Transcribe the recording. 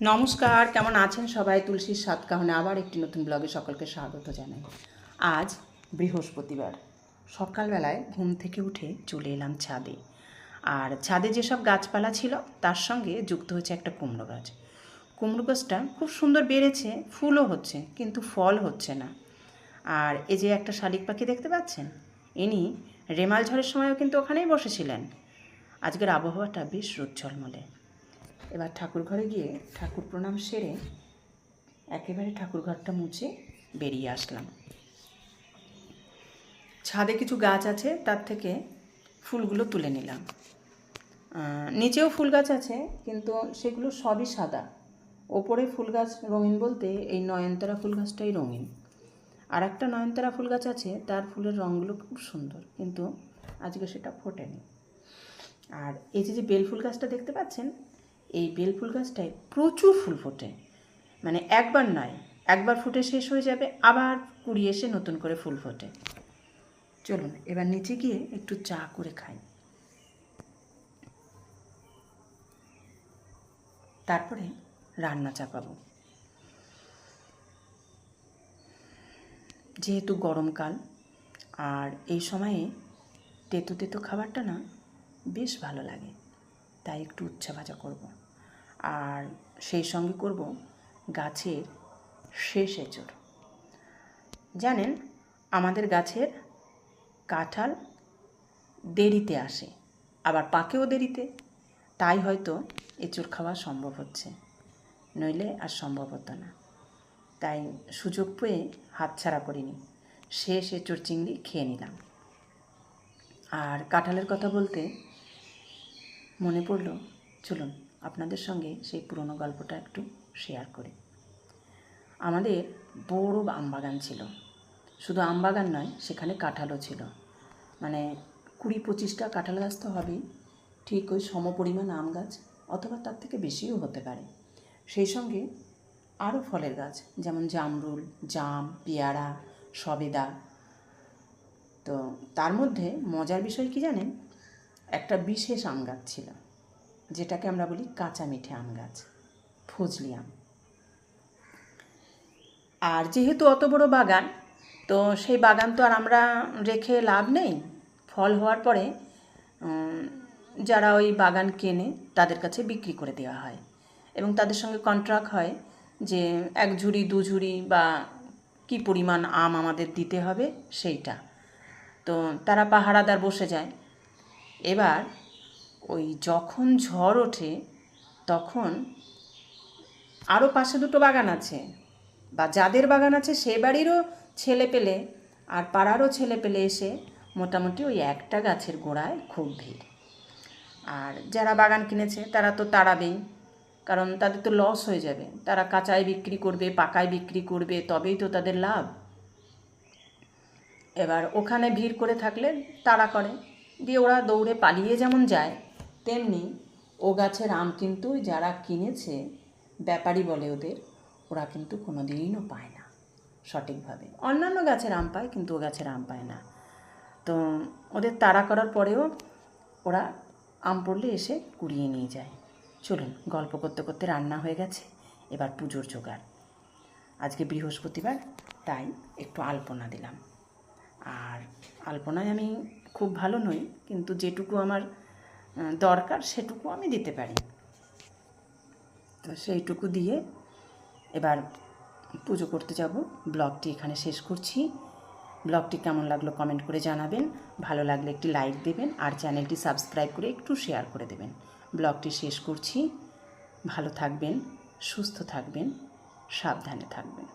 নমস্কার, কেমন আছেন সবাই? তুলসীর সাতকাহনে আবার একটি নতুন ব্লগে সকলকে স্বাগত জানাই। আজ বৃহস্পতিবার, সকালবেলায় ঘুম থেকে উঠে চলে এলাম ছাদে। আর ছাদে যেসব গাছপালা ছিল, তার সঙ্গে যুক্ত হয়েছে একটা কুমড়ো গাছ। কুমড়ো গাছটা খুব সুন্দর বেড়েছে, ফুলও হচ্ছে, কিন্তু ফল হচ্ছে না। আর এই যে একটা শালিক পাখি দেখতে পাচ্ছেন? ইনি রেমাল ঝড়ের সময়ও কিন্তু ওখানেই বসেছিলেন। আজকের আবহাওয়াটা বেশ রোদ এবার ঠাকুর ঘরে গিয়ে ঠাকুর প্রণাম সেরে একেবারে ঠাকুর ঘরটা মুছে বেরিয়ে আসলাম। ছাদে কিছু গাছ আছে, তার থেকে ফুলগুলো তুলে নিলাম। নিচেও ফুল গাছ আছে, কিন্তু সেগুলো সবই সাদা। ওপরে ফুল গাছ রঙিন বলতে এই নয়নতারা ফুল গাছটাই রঙিন। আর একটা নয়নতারা ফুল গাছ আছে, তার ফুলের রঙগুলো খুব সুন্দর, কিন্তু আজকে সেটা ফোটেনি। আর এই যে যে বেলফুল গাছটা দেখতে পাচ্ছেন এই বেলফুল গাছটায় প্রচুর ফুল ফোটে। মানে একবার নয়, একবার ফুটে শেষ হয়ে যাবে, আবার কুড়ি এসে নতুন করে ফুল ফোটে। চলুন, এবার নিচে গিয়ে একটু চা করে খাই। তারপরে রান্না চা চাপাবো। যেহেতু গরমকাল আর এই সময়ে তেতো তেতো খাবারটা না বেশ ভালো লাগে। তাই একটু উচ্ছা ভাজা করব। আর সেই সঙ্গে করব গাছের শেষ এঁচড়। জানেন, আমাদের গাছের কাঁঠাল দেরিতে আসে, আবার পাকেও দেরিতে। তাই হয়তো এঁচড় খাওয়া সম্ভব হচ্ছে, নইলে আর সম্ভব হতো না। তাই সুযোগ পেয়ে হাতছাড়া করিনি, শেষ এঁচড় চিংড়ি খেয়ে নিলাম। আর কাঁঠালের কথা বলতে মনে পড়ল, চলুন আপনাদের সঙ্গে সেই পুরনো গল্পটা একটু শেয়ার করি। আমাদের বড় আমবাগান ছিল। শুধু আমবাগান নয়, সেখানে কাঁঠালও ছিল। মানে কুড়ি পঁচিশটা কাঁঠাল গাছ তো হবেই। ঠিক ওই সমপরিমাণ আম গাছ, অথবা তার থেকে বেশিও হতে পারে। সেই সঙ্গে আরও ফলের গাছ, যেমন জামরুল, জাম, পেয়ারা, সবেদা। তো তার মধ্যে মজার বিষয় কি জানেন? একটা বিশেষ আম গাছ ছিল, যেটাকে আমরা বলি কাঁচা মিঠে আম গাছ, ফজলি আম। আর যেহেতু অত বড় বাগান, তো সেই বাগান তো আর আমরা রেখে লাভ নেই। ফল হওয়ার পরে যারা ওই বাগান কেনে, তাদের কাছে বিক্রি করে দেওয়া হয়। এবং তাদের সঙ্গে কন্ট্রাক্ট হয় যে এক ঝুড়ি, দু ঝুড়ি বা কী পরিমাণ আম আমাদের দিতে হবে সেইটা। তো তারা পাহারাদার বসে যায়। এবার ওই যখন ঝড় ওঠে, তখন আরও পাশে দুটো বাগান আছে। বা যাদের বাগান আছে, সে বাড়িরও ছেলে পেলে আর পাড়ারও ছেলে পেলে এসে মোটামুটি ওই একটা গাছের গোড়ায় খুব ভিড়। আর যারা বাগান কিনেছে, তারা তো তাড়াবেই, কারণ তাদের তো লস হয়ে যাবে। তারা কাঁচায় বিক্রি করবে পাকায় বিক্রি করবে, তবেই তো তাদের লাভ। এবার ওখানে ভিড় করে থাকলে তাড়া করে। দিয়ে ওরা দৌড়ে পালিয়ে যেমন যায়, তেমনি ও গাছের আম কিন্তু যারা কিনেছে, ব্যাপারী বলে ওদের, ওরা কিন্তু কোনো দিনও পায় না, সঠিকভাবে। অন্যান্য গাছের আম পায়, কিন্তু ও গাছের আম পায় না। তো ওদের তাড়া করার পরেও ওরা আম পড়লে এসে কুড়িয়ে নিয়ে যায়। চলুন, গল্প করতে করতে রান্না হয়ে গেছে, এবার পুজোর জোগাড়। আজকে বৃহস্পতিবার, তাই একটু আলপনা দিলাম। আর আলপনায় আমি খুব ভালো নই, কিন্তু যেটুকু আমার দরকার সেটুকু আমি দিতে পারি। তো সেইটুকু দিয়ে এবার পুজো করতে যাব। ব্লগটি এখানে শেষ করছি। ব্লগটি কেমন লাগল কমেন্ট করে জানাবেন। ভালো লাগলে একটি লাইক দেবেন আর চ্যানেলটি সাবস্ক্রাইব করে একটু শেয়ার করে দেবেন। ব্লগটি শেষ করছি। ভালো থাকবেন, সুস্থ থাকবেন, সাবধানে থাকবেন।